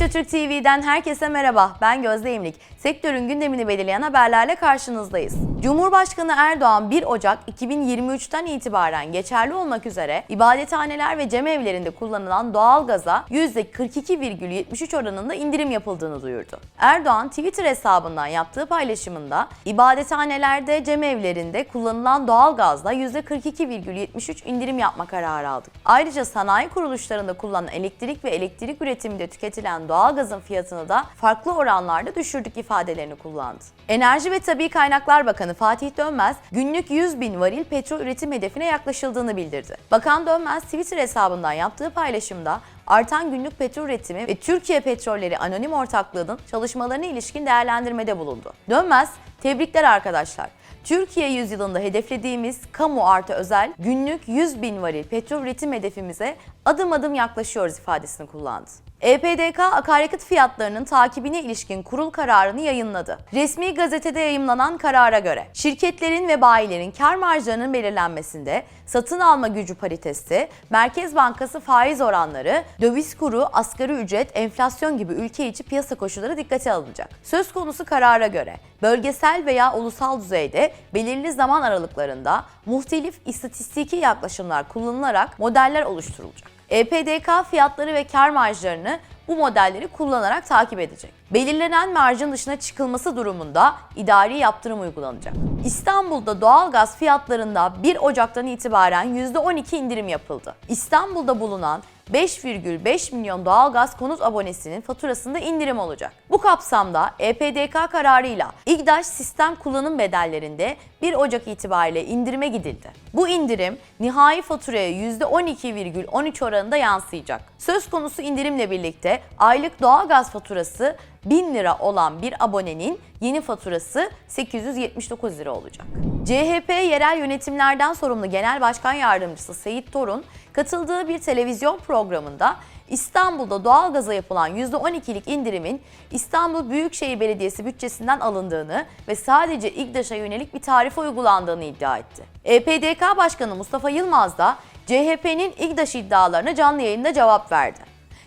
Metatürk TV'den herkese merhaba. Ben Gözde İmlik. Sektörün gündemini belirleyen haberlerle karşınızdayız. Cumhurbaşkanı Erdoğan 1 Ocak 2023'ten itibaren geçerli olmak üzere ibadethaneler ve cemevlerinde kullanılan doğalgaza %42,73 oranında indirim yapıldığını duyurdu. Erdoğan Twitter hesabından yaptığı paylaşımında ibadethanelerde, cemevlerinde kullanılan doğalgazla %42,73 indirim yapma kararı aldık. Ayrıca sanayi kuruluşlarında kullanılan elektrik ve elektrik üretiminde tüketilen doğalgazın fiyatını da farklı oranlarda düşürdük ifadelerini kullandı. Enerji ve Tabi Kaynaklar Bakanı Fatih Dönmez, günlük 100 bin varil petrol üretim hedefine yaklaşıldığını bildirdi. Bakan Dönmez, Twitter hesabından yaptığı paylaşımda artan günlük petrol üretimi ve Türkiye Petrolleri Anonim Ortaklığı'nın çalışmalarına ilişkin değerlendirmede bulundu. Dönmez, tebrikler arkadaşlar. Türkiye yüzyılında hedeflediğimiz kamu artı özel günlük 100 bin varil petrol üretim hedefimize adım adım yaklaşıyoruz ifadesini kullandı. EPDK akaryakıt fiyatlarının takibine ilişkin kurul kararını yayınladı. Resmi gazetede yayımlanan karara göre şirketlerin ve bayilerin kar marjlarının belirlenmesinde satın alma gücü paritesi, Merkez Bankası faiz oranları, döviz kuru, asgari ücret, enflasyon gibi ülke içi piyasa koşulları dikkate alınacak. Söz konusu karara göre bölgesel veya ulusal düzeyde belirli zaman aralıklarında muhtelif istatistiki yaklaşımlar kullanılarak modeller oluşturulacak. EPDK fiyatları ve kar marjlarını bu modelleri kullanarak takip edecek. Belirlenen marjın dışına çıkılması durumunda idari yaptırım uygulanacak. İstanbul'da doğalgaz fiyatlarında 1 Ocak'tan itibaren %12 indirim yapıldı. İstanbul'da bulunan 5,5 milyon doğalgaz konut abonesinin faturasında indirim olacak. Bu kapsamda EPDK kararıyla İGDAŞ sistem kullanım bedellerinde 1 Ocak itibariyle indirime gidildi. Bu indirim nihai faturaya %12,13 oranında yansıyacak. Söz konusu indirimle birlikte aylık doğalgaz faturası 1000 lira olan bir abonenin yeni faturası 879 lira olacak. CHP yerel yönetimlerden sorumlu Genel Başkan Yardımcısı Seyit Torun katıldığı bir televizyon programında İstanbul'da doğalgaza yapılan %12'lik indirimin İstanbul Büyükşehir Belediyesi bütçesinden alındığını ve sadece İGDAŞ'a yönelik bir tarife uygulandığını iddia etti. EPDK Başkanı Mustafa Yılmaz da CHP'nin İGDAŞ iddialarına canlı yayında cevap verdi.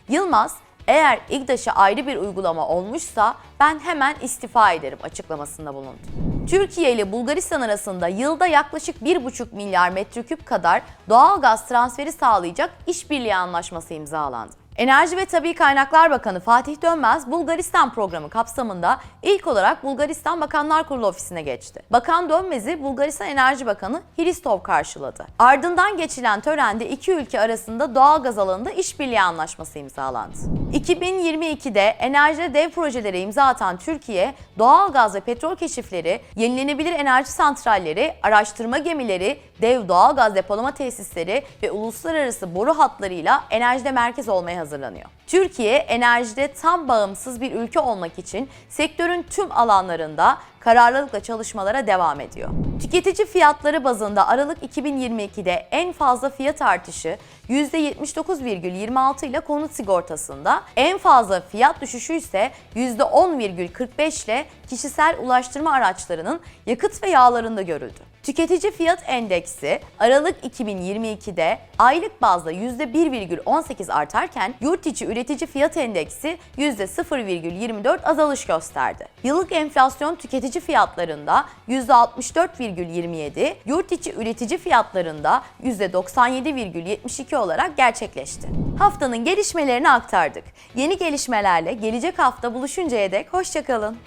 Yılmaz, eğer İGDAŞ'a ayrı bir uygulama olmuşsa ben hemen istifa ederim açıklamasında bulundu. Türkiye ile Bulgaristan arasında yılda yaklaşık 1,5 milyar metreküp kadar doğal gaz transferi sağlayacak işbirliği anlaşması imzalandı. Enerji ve Tabi Kaynaklar Bakanı Fatih Dönmez, Bulgaristan programı kapsamında ilk olarak Bulgaristan Bakanlar Kurulu ofisine geçti. Bakan Dönmez'i Bulgaristan Enerji Bakanı Hristov karşıladı. Ardından geçilen törende iki ülke arasında doğal gaz alanında işbirliği anlaşması imzalandı. 2022'de enerjide dev projelere imza atan Türkiye, doğal gaz ve petrol keşifleri, yenilenebilir enerji santralleri, araştırma gemileri, dev doğal gaz depolama tesisleri ve uluslararası boru hatlarıyla enerjide merkez olmaya hazırlanıyor. Türkiye, enerjide tam bağımsız bir ülke olmak için sektörün tüm alanlarında kararlılıkla çalışmalara devam ediyor. Tüketici fiyatları bazında Aralık 2022'de en fazla fiyat artışı %79,26 ile konut sigortasında, en fazla fiyat düşüşü ise %10,45 ile kişisel ulaştırma araçlarının yakıt ve yağlarında görüldü. Tüketici fiyat endeksi Aralık 2022'de aylık bazda %1,18 artarken yurt içi üretici fiyat endeksi %0,24 azalış gösterdi. Yıllık enflasyon tüketici fiyatlarında %64,27, yurt içi üretici fiyatlarında %97,72 olarak gerçekleşti. Haftanın gelişmelerini aktardık. Yeni gelişmelerle gelecek hafta buluşuncaya dek hoşçakalın.